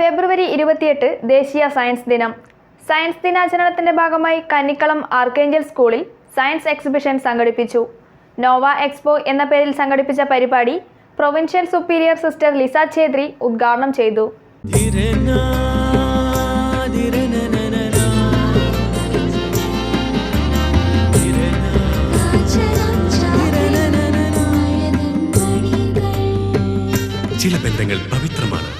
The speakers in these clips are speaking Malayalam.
ഫെബ്രുവരി ഇരുപത്തിയെട്ട് ദേശീയ സയൻസ് ദിനം. സയൻസ് ദിനാചരണത്തിന്റെ ഭാഗമായി കന്നിക്കളം ആർക്കേഞ്ചൽ സ്കൂളിൽ സയൻസ് എക്സിബിഷൻ സംഘടിപ്പിച്ചു. നോവ എക്സ്പോ എന്ന പേരിൽ സംഘടിപ്പിച്ച പരിപാടി provincial superior sister Lisa Chhetri ഉദ്ഘാടനം ചെയ്തു. ചില ബന്ധങ്ങൾ പവിത്രമാണ്.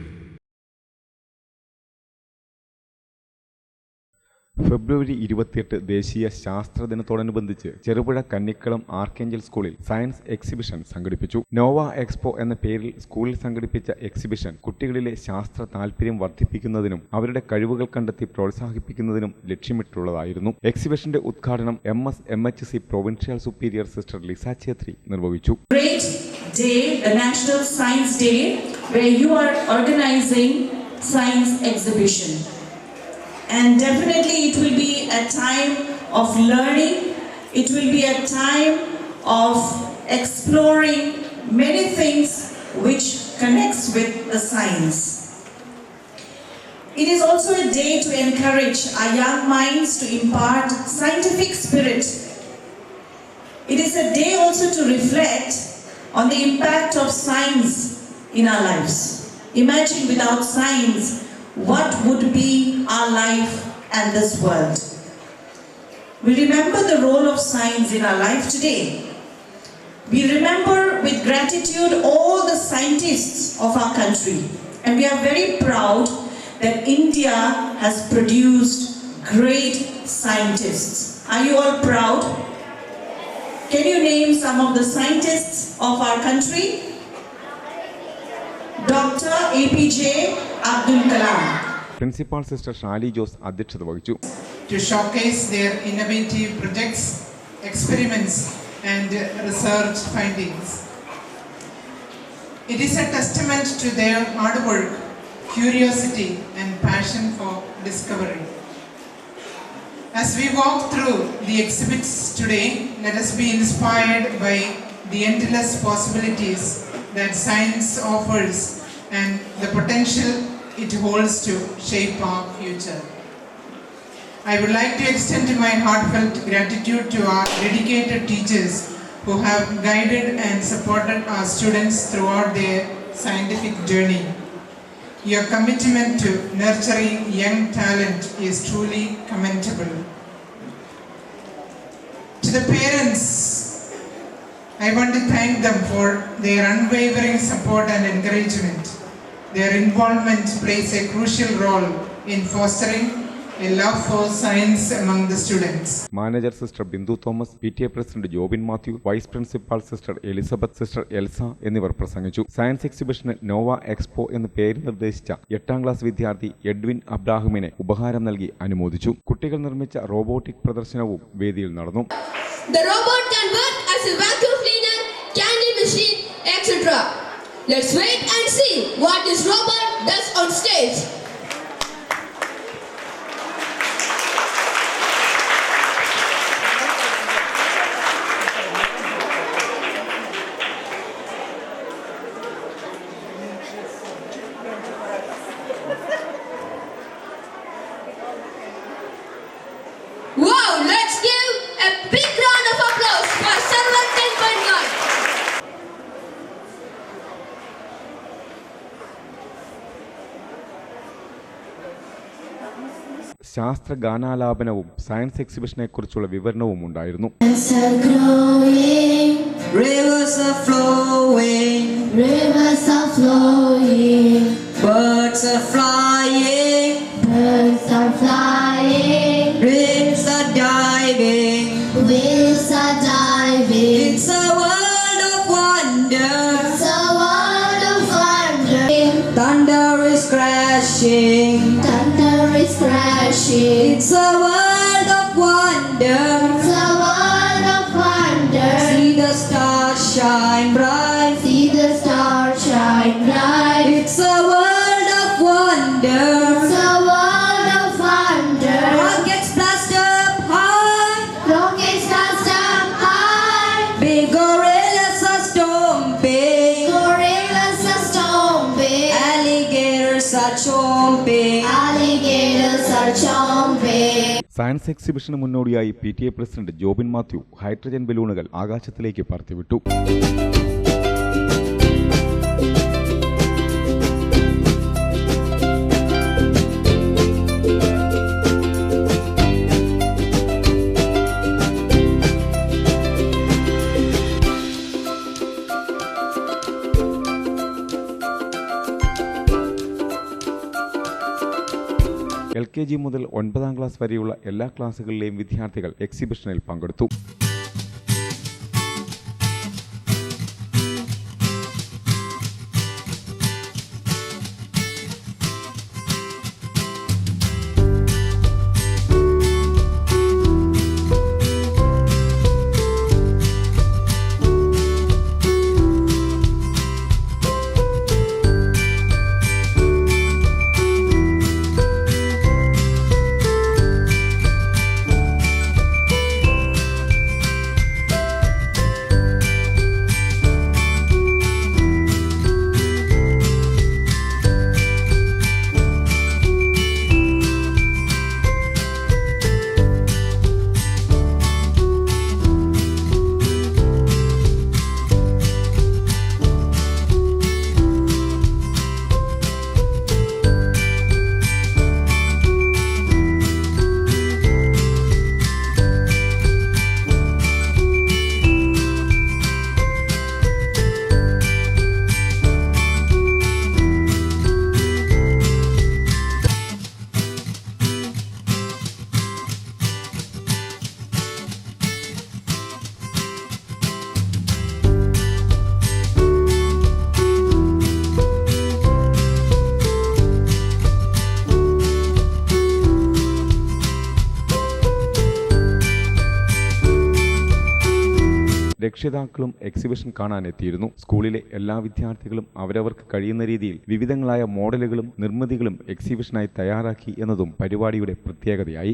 ഫെബ്രുവരി ഇരുപത്തിയെട്ട് ദേശീയ ശാസ്ത്ര ദിനത്തോടനുബന്ധിച്ച് ചെറുപുഴ കന്നിക്കളം ആർക്കേഞ്ചൽ സ്കൂളിൽ സയൻസ് എക്സിബിഷൻ സംഘടിപ്പിച്ചു. നോവ എക്സ്പോ എന്ന പേരിൽ സ്കൂളിൽ സംഘടിപ്പിച്ച എക്സിബിഷൻ കുട്ടികളിലെ ശാസ്ത്ര താല്പര്യം വർദ്ധിപ്പിക്കുന്നതിനും അവരുടെ കഴിവുകൾ കണ്ടെത്തി പ്രോത്സാഹിപ്പിക്കുന്നതിനും ലക്ഷ്യമിട്ടുള്ളതായിരുന്നു. എക്സിബിഷന്റെ ഉദ്ഘാടനം M S M H C provincial superior sister Lisa Chhetri നിർവഹിച്ചു. Day, the. And definitely it will be a time of learning. It will be a time of exploring many things which connects with the science. It is also a day to encourage our young minds to impart scientific spirit it is a day also to reflect on the impact of science in our lives. Imagine without science, what would be our life and this world? We remember the role of science in our life today. We remember with gratitude all the scientists of our country, and we are very proud that India has produced great scientists. Are you all proud? Can you name some of the scientists of our country? Dr. APJ Abdul Kalam. Principal sister Shaly Jose അധ്യക്ഷത വഹിച്ചു to showcase their innovative projects, experiments, and research findings. It is a testament to their hard work, curiosity, and passion for discovery. As we walk through the exhibits today, let us be inspired by the endless possibilities that science offers and the potential it holds to shape our future. I would like to extend my heartfelt gratitude to our dedicated teachers who have guided and supported our students throughout their scientific journey. Your commitment to nurturing young talent is truly commendable. To the parents, I want to thank them for their unwavering support and encouragement. Their involvement plays a crucial role in fostering a love for science among the students. Manager sister Bindu Thomas P T A president Jobin Mathew vice principal sister Elizabeth sister Elsa എന്നിവർ പ്രസംഗിച്ചു സയൻസ് എക്സിബിഷന് നോവ എക്സ്പോ എന്ന് പേര് നിർദ്ദേശിച്ച എട്ടാം ക്ലാസ് വിദ്യാർത്ഥി എഡ്വിൻ അബ്രാഹിമിനെ ഉപഹാരം നൽകി അനുമോദിച്ചു കുട്ടികൾ നിർമ്മിച്ച റോബോട്ടിക് പ്രദർശനവും വേദിയിൽ നടന്നു The robot can work as a vacuum cleaner, candy machine, etc. Let's wait and see what this robot does on stage. ശാസ്ത്ര ഗാനാലാപനവും സയൻസ് എക്സിബിഷനെ കുറിച്ചുള്ള വിവരണവും ഉണ്ടായിരുന്നു. It's a world of wonder. Science എക്സിബിഷന് മുന്നോടിയായി P T A president Jobin Mathew hydrogen ബലൂണുകൾ ആകാശത്തിലേക്ക് പറത്തിവിട്ടു. കെ ജി മുതൽ ഒൻപതാം ക്ലാസ് വരെയുള്ള എല്ലാ ക്ലാസ്സുകളിലെയും വിദ്യാർത്ഥികൾ എക്സിബിഷനിൽ പങ്കെടുത്തു. രക്ഷിതാക്കളും എക്സിബിഷൻ കാണാനെത്തിയിരുന്നു. സ്കൂളിലെ എല്ലാ വിദ്യാർത്ഥികളും അവരവർക്ക് കഴിയുന്ന രീതിയിൽ വിവിധങ്ങളായ മോഡലുകളും നിർമ്മിതികളും എക്സിബിഷനായി തയ്യാറാക്കി എന്നതും പരിപാടിയുടെ പ്രത്യേകതയായി.